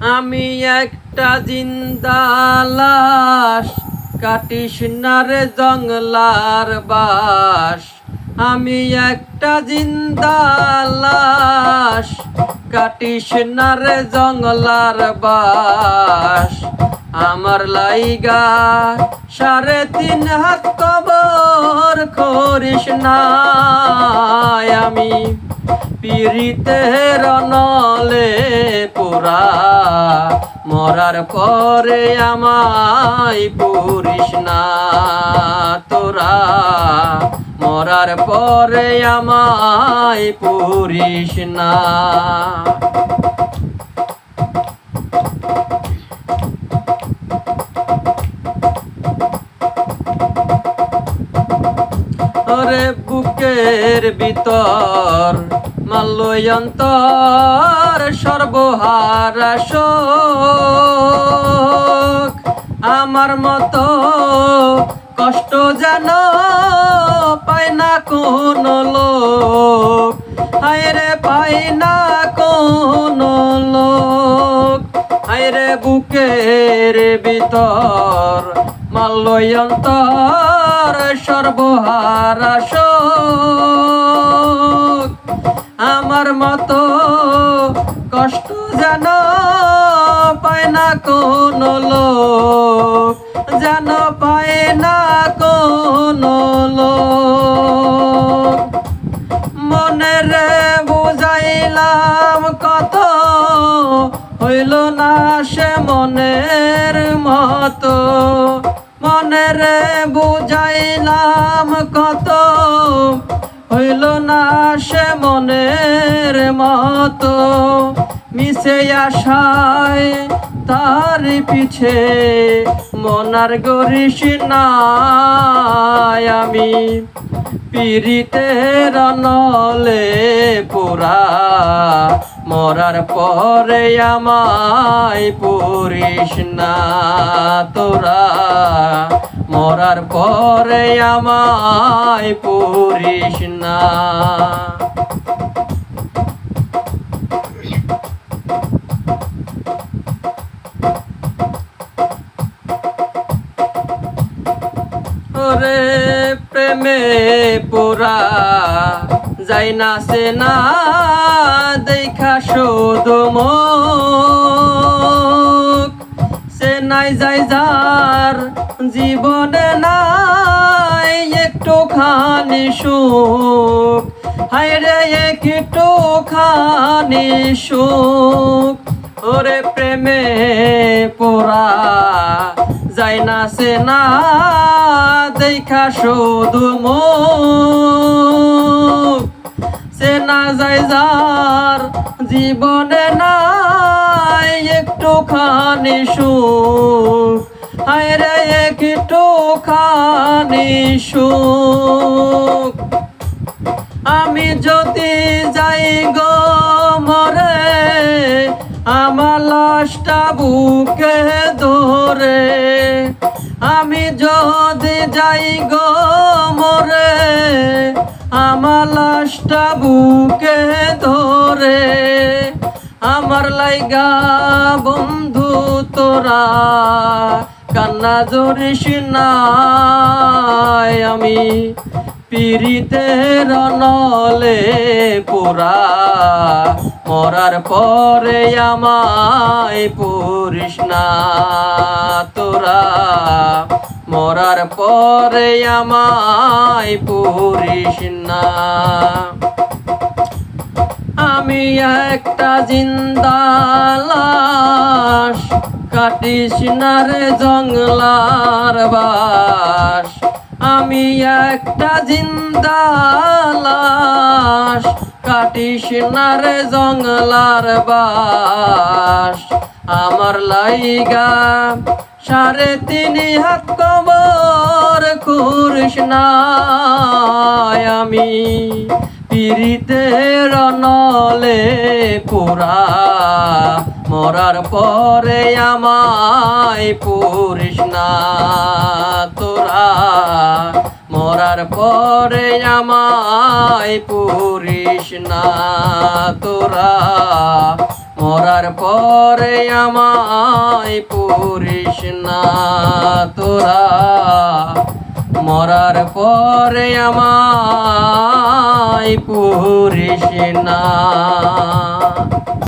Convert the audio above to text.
আমি একটা জিন্দালাস কাটিস না রে জঙ্গলার বাস। আমি একটা জিন্দালাস কাটিস না রে জঙ্গলার বাস। আমার লাইগা সাড়ে তিন হাত কবর করিস না আমি পিরিতের নলে পুরা। মরার পরে আমায় পুরিস না তোরা। মরার পরে আমায় পুরিস না। বুকের ভিতর মাল্যন্তর শোক। আমার মতো কষ্ট যেন পায় না কোন লোক। হায়রে পায় না কোন লোক। হায়রে বুকের ভিতর মাল্যন্তর সর্বহারা শোক। আমার মতো যেন পায় না কোন লোক। যেন পায় না কোন লোক। মনে রে বুঝাইলাম কত হইল না সে মনের মতো। মনে রে বুঝাইলাম কত হইল না সে মনের মতো। মিশে আশায় তার পিছে মনার গরিস আমি। পিরিতের নলে পুরা মরার পরে আমায় পুরিস না তোরা। মরার পরে আমায় পুরিস না। প্রেমে পোরা যাই না সে না, দেখা শুধু মুখ। সে নাই যাই যার জীবনে নাই একটু খানি সুখ। হায়রে একটু খানি সুখ। ওরে প্রেমে পোরা যাই না, সে না দেখা শুধু মুখ। সে না যায় যার জীবনে নাই একটু খানি সুখ। হায়রে একটু খানি সুখ। আমি যদি যাই গো আমার লাশটা বুকে ধরে, আমি যদি যাই গো মরে আমার লাশটা বুকে ধরে, আমার লাইগা বন্ধু তোরা, কান্না জোরিস আমি পিরিতের নলে পুরা। মরার পরে আমায় পুরিস না তোরা। মরার পরে আমায় পুরিস না। আমি একটা জিন্দালাস কাটিস না রে জঙ্গলার বাস। আমি একটা জিন্দালাস কাটিস না রে জঙ্গলার বাস। আমার লাইগা সাড়ে তিন হাত কবর না আমি। পিরিতের নলে পুরা, মরার পরে আমায় পুরিস না তোরা। মরার পরে আমায় পুরিস না তোরা। মরার পরে আমায় পুরিস না তোরা। মরার পরে আমায় পুরিস না।